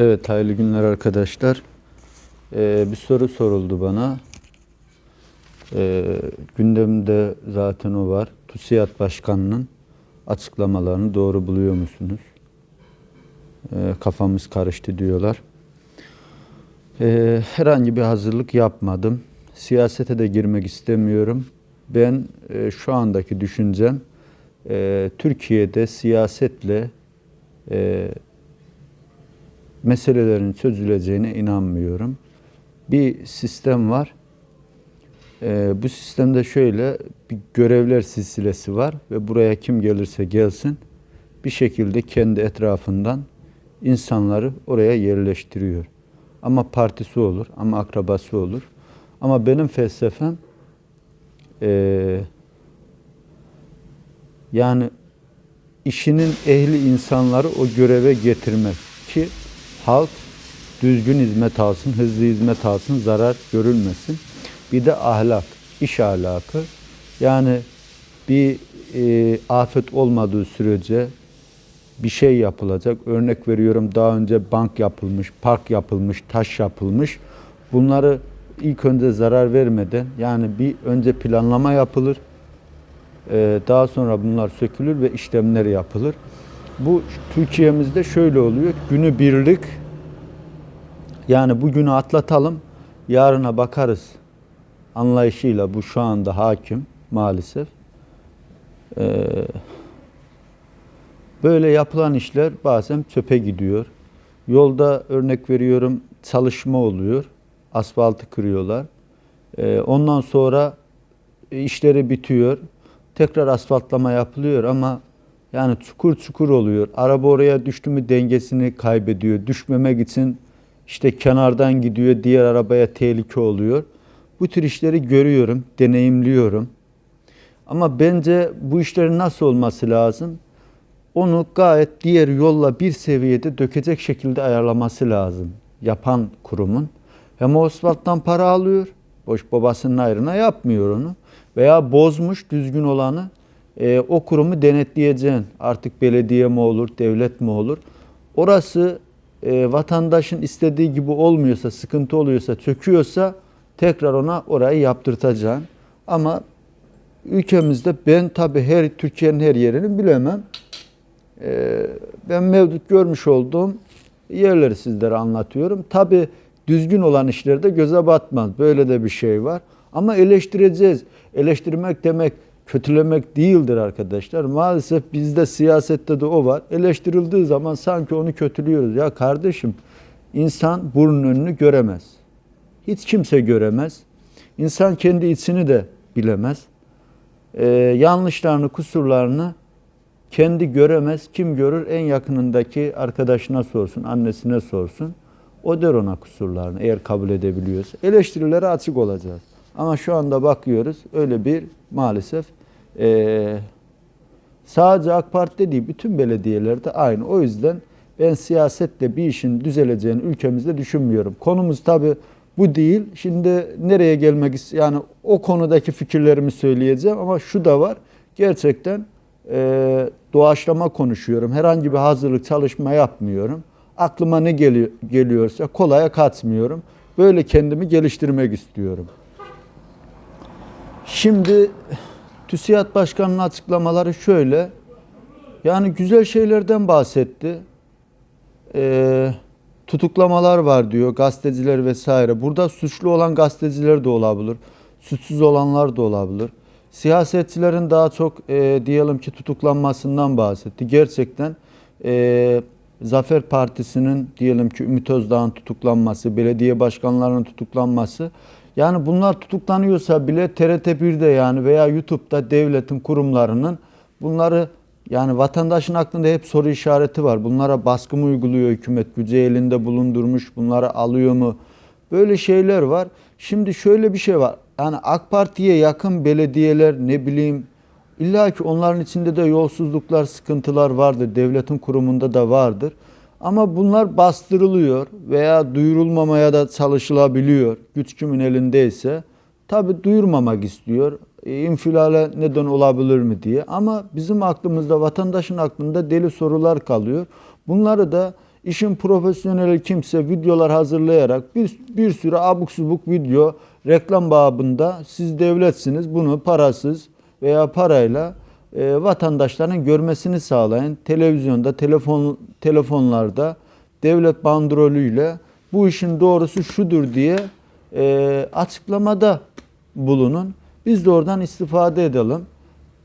Evet, hayırlı günler arkadaşlar. Ee, bir soru soruldu bana. Ee, gündemde zaten o var. TÜSİAD Başkanı'nın açıklamalarını doğru buluyor musunuz? Ee, kafamız karıştı diyorlar. Ee, herhangi bir hazırlık yapmadım. Siyasete de girmek istemiyorum. Ben e, şu andaki düşüncem e, Türkiye'de siyasetle e, meselelerin çözüleceğine inanmıyorum. Bir sistem var. Ee, bu sistemde şöyle bir görevler silsilesi var ve buraya kim gelirse gelsin bir şekilde kendi etrafından insanları oraya yerleştiriyor. Ama partisi olur, ama akrabası olur. Ama benim felsefem eee yani işinin ehli insanları o göreve getirmek ki halk düzgün hizmet alsın, hızlı hizmet alsın, zarar görülmesin. Bir de ahlak, iş ahlakı. Yani bir e, afet olmadığı sürece bir şey yapılacak. Örnek veriyorum daha önce bank yapılmış, park yapılmış, taş yapılmış. Bunları ilk önce zarar vermeden yani bir önce planlama yapılır. Ee, daha sonra bunlar sökülür ve işlemler yapılır. Bu Türkiye'mizde şöyle oluyor. Günü birlik yani bugünü atlatalım, yarına bakarız anlayışıyla bu şu anda hakim maalesef. Ee, böyle yapılan işler bazen çöpe gidiyor. Yolda örnek veriyorum çalışma oluyor. Asfaltı kırıyorlar. Ee, ondan sonra işleri bitiyor. Tekrar asfaltlama yapılıyor ama yani çukur çukur oluyor. Araba oraya düştü mü dengesini kaybediyor. Düşmemek için işte kenardan gidiyor, diğer arabaya tehlike oluyor. Bu tür işleri görüyorum, deneyimliyorum. Ama bence bu işlerin nasıl olması lazım? Onu gayet diğer yolla bir seviyede dökecek şekilde ayarlaması lazım yapan kurumun. Hem o asfalttan para alıyor, boş babasının ayrına yapmıyor onu. Veya bozmuş düzgün olanı e, o kurumu denetleyeceksin. Artık belediye mi olur, devlet mi olur? Orası e, vatandaşın istediği gibi olmuyorsa, sıkıntı oluyorsa, çöküyorsa tekrar ona orayı yaptırtacaksın. Ama ülkemizde ben tabii her Türkiye'nin her yerini bilemem. E, ben mevcut görmüş olduğum yerleri sizlere anlatıyorum. Tabii düzgün olan işlerde göze batmaz. Böyle de bir şey var. Ama eleştireceğiz. Eleştirmek demek kötülemek değildir arkadaşlar. Maalesef bizde siyasette de o var. Eleştirildiği zaman sanki onu kötülüyoruz. Ya kardeşim insan burnun önünü göremez. Hiç kimse göremez. İnsan kendi içini de bilemez. Ee, yanlışlarını, kusurlarını kendi göremez. Kim görür? En yakınındaki arkadaşına sorsun, annesine sorsun. O der ona kusurlarını eğer kabul edebiliyorsa. Eleştirilere açık olacağız. Ama şu anda bakıyoruz öyle bir maalesef e, sadece AK Parti değil bütün belediyelerde aynı. O yüzden ben siyasetle bir işin düzeleceğini ülkemizde düşünmüyorum. Konumuz tabi bu değil. Şimdi nereye gelmek? Yani o konudaki fikirlerimi söyleyeceğim ama şu da var. Gerçekten e, doğaçlama konuşuyorum. Herhangi bir hazırlık çalışma yapmıyorum. Aklıma ne geliyor, geliyorsa kolaya kaçmıyorum. Böyle kendimi geliştirmek istiyorum. Şimdi TÜSİAD Başkanı'nın açıklamaları şöyle. Yani güzel şeylerden bahsetti. Ee, tutuklamalar var diyor, gazeteciler vesaire. Burada suçlu olan gazeteciler de olabilir, suçsuz olanlar da olabilir. Siyasetçilerin daha çok e, diyelim ki tutuklanmasından bahsetti. Gerçekten e, Zafer Partisi'nin diyelim ki Ümit Özdağ'ın tutuklanması, belediye başkanlarının tutuklanması yani bunlar tutuklanıyorsa bile TRT 1'de yani veya YouTube'da devletin kurumlarının bunları yani vatandaşın aklında hep soru işareti var. Bunlara baskı mı uyguluyor hükümet? Gücü elinde bulundurmuş. Bunları alıyor mu? Böyle şeyler var. Şimdi şöyle bir şey var. Yani AK Parti'ye yakın belediyeler ne bileyim illa ki onların içinde de yolsuzluklar, sıkıntılar vardır. Devletin kurumunda da vardır. Ama bunlar bastırılıyor veya duyurulmamaya da çalışılabiliyor. Güç kimin elindeyse. Tabi duyurmamak istiyor. E, infilale neden olabilir mi diye. Ama bizim aklımızda, vatandaşın aklında deli sorular kalıyor. Bunları da işin profesyoneli kimse videolar hazırlayarak bir, bir sürü abuk subuk video reklam babında siz devletsiniz bunu parasız veya parayla e, vatandaşların görmesini sağlayın. Televizyonda, telefon telefonlarda devlet bandrolüyle bu işin doğrusu şudur diye e, açıklamada bulunun. Biz de oradan istifade edelim.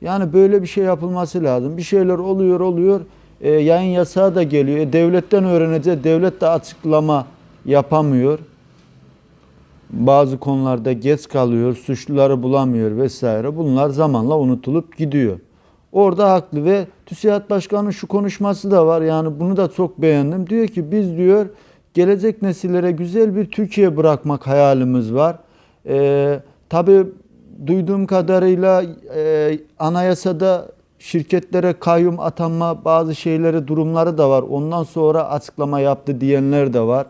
Yani böyle bir şey yapılması lazım. Bir şeyler oluyor oluyor. E, yayın yasağı da geliyor. E, devletten öğrenecek. Devlet de açıklama yapamıyor. Bazı konularda geç kalıyor, suçluları bulamıyor vesaire. Bunlar zamanla unutulup gidiyor. Orada haklı ve TÜSİAD Başkanı'nın şu konuşması da var. Yani bunu da çok beğendim. Diyor ki biz diyor gelecek nesillere güzel bir Türkiye bırakmak hayalimiz var. Ee, tabii duyduğum kadarıyla e, anayasada şirketlere kayyum atanma bazı şeyleri durumları da var. Ondan sonra açıklama yaptı diyenler de var.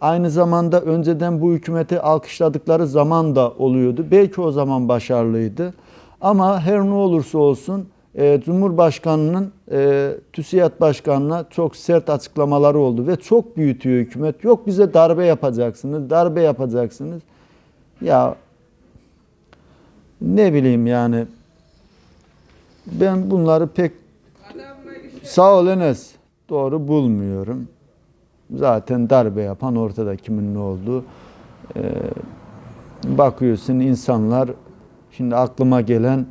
Aynı zamanda önceden bu hükümeti alkışladıkları zaman da oluyordu. Belki o zaman başarılıydı. Ama her ne olursa olsun e, Cumhurbaşkanı'nın e, TÜSİAD Başkanı'na çok sert açıklamaları oldu ve çok büyütüyor hükümet. Yok bize darbe yapacaksınız, darbe yapacaksınız. Ya ne bileyim yani ben bunları pek sağ ol Enes doğru bulmuyorum. Zaten darbe yapan ortada kimin ne olduğu. Ee, bakıyorsun insanlar şimdi aklıma gelen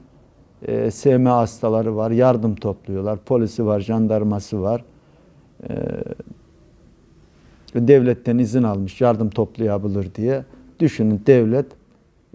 e, SM hastaları var, yardım topluyorlar. Polisi var, jandarması var. Ee, devletten izin almış yardım toplayabilir diye. Düşünün devlet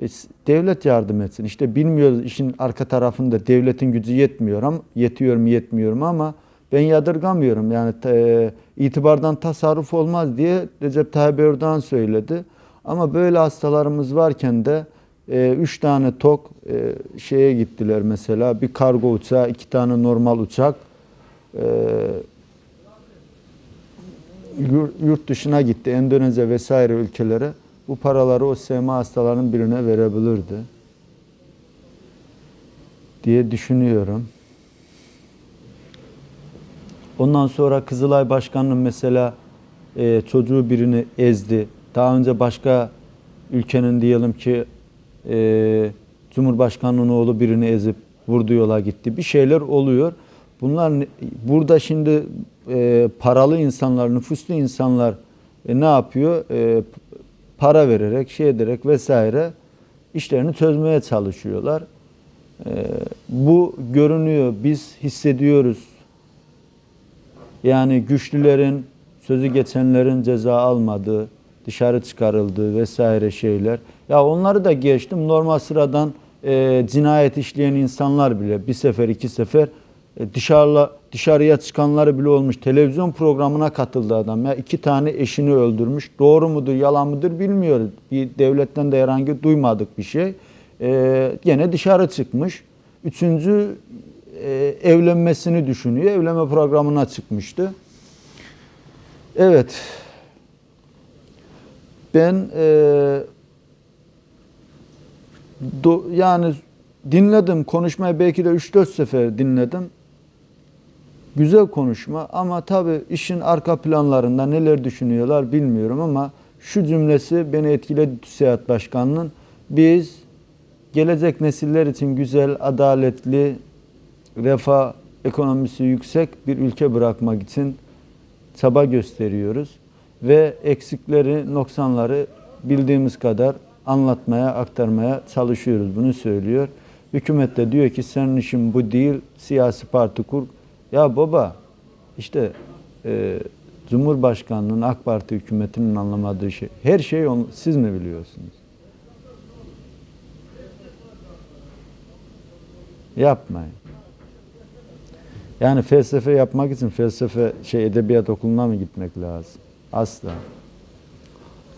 e, devlet yardım etsin. İşte bilmiyoruz işin arka tarafında devletin gücü yetmiyor ama yetiyor mu yetmiyor mu ama ben yadırgamıyorum. Yani e, itibardan tasarruf olmaz diye Recep Tayyip Erdoğan söyledi. Ama böyle hastalarımız varken de e, üç tane tok e, şeye gittiler mesela. Bir kargo uçağı, iki tane normal uçak. E, yurt dışına gitti. Endonezya vesaire ülkelere. Bu paraları o SMA hastalarının birine verebilirdi. Diye düşünüyorum. Ondan sonra Kızılay Başkanı'nın mesela e, çocuğu birini ezdi. Daha önce başka ülkenin diyelim ki e, Cumhurbaşkanı'nın oğlu birini ezip vurdu yola gitti. Bir şeyler oluyor. Bunlar burada şimdi e, paralı insanlar, nüfuslu insanlar e, ne yapıyor? E, para vererek, şey ederek vesaire işlerini çözmeye çalışıyorlar. E, bu görünüyor, biz hissediyoruz. Yani güçlülerin, sözü geçenlerin ceza almadığı, dışarı çıkarıldığı vesaire şeyler. Ya onları da geçtim. Normal sıradan e, cinayet işleyen insanlar bile bir sefer iki sefer e, dışarıla, dışarıya çıkanları bile olmuş. Televizyon programına katıldı adam. Ya iki tane eşini öldürmüş. Doğru mudur, yalan mıdır bilmiyoruz. Bir devletten de herhangi duymadık bir şey. E, gene dışarı çıkmış. Üçüncü e, evlenmesini düşünüyor. Evlenme programına çıkmıştı. Evet. Ben e, do, yani dinledim konuşmayı belki de 3-4 sefer dinledim. Güzel konuşma ama tabii işin arka planlarında neler düşünüyorlar bilmiyorum ama şu cümlesi beni etkiledi TÜSİAD Başkanı'nın. Biz gelecek nesiller için güzel, adaletli, refah ekonomisi yüksek bir ülke bırakmak için çaba gösteriyoruz ve eksikleri, noksanları bildiğimiz kadar anlatmaya, aktarmaya çalışıyoruz. Bunu söylüyor. Hükümet de diyor ki senin işin bu değil, siyasi parti kur. Ya baba işte e, Cumhurbaşkanlığının AK Parti hükümetinin anlamadığı şey. Her şeyi on, siz mi biliyorsunuz? Yapmayın. Yani felsefe yapmak için felsefe şey edebiyat okuluna mı gitmek lazım? Asla.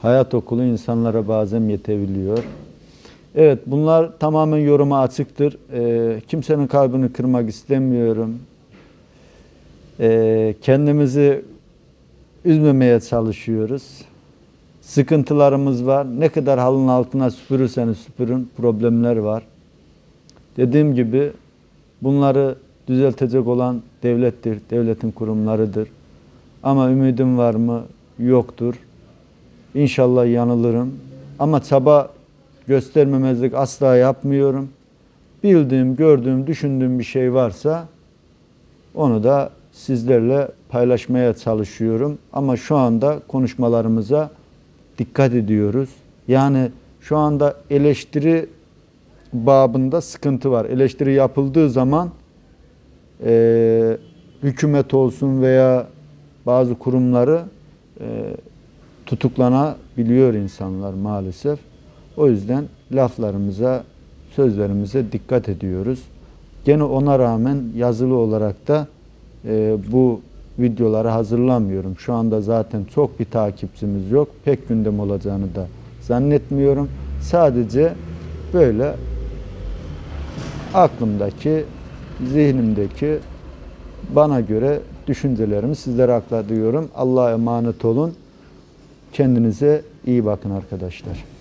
Hayat okulu insanlara bazen yetebiliyor. Evet bunlar tamamen yoruma açıktır. Ee, kimsenin kalbini kırmak istemiyorum. Ee, kendimizi üzmemeye çalışıyoruz. Sıkıntılarımız var. Ne kadar halın altına süpürürseniz süpürün problemler var. Dediğim gibi bunları düzeltecek olan devlettir, devletin kurumlarıdır. Ama ümidim var mı? Yoktur. İnşallah yanılırım. Ama çaba göstermemezlik asla yapmıyorum. Bildiğim, gördüğüm, düşündüğüm bir şey varsa onu da sizlerle paylaşmaya çalışıyorum. Ama şu anda konuşmalarımıza dikkat ediyoruz. Yani şu anda eleştiri babında sıkıntı var. Eleştiri yapıldığı zaman eee, hükümet olsun veya bazı kurumları eee, tutuklanabiliyor insanlar maalesef. O yüzden laflarımıza, sözlerimize dikkat ediyoruz. Gene ona rağmen yazılı olarak da eee, bu videoları hazırlamıyorum. Şu anda zaten çok bir takipçimiz yok. Pek gündem olacağını da zannetmiyorum. Sadece böyle aklımdaki, zihnimdeki bana göre düşüncelerimi sizlere aktarıyorum. Allah'a emanet olun. Kendinize iyi bakın arkadaşlar.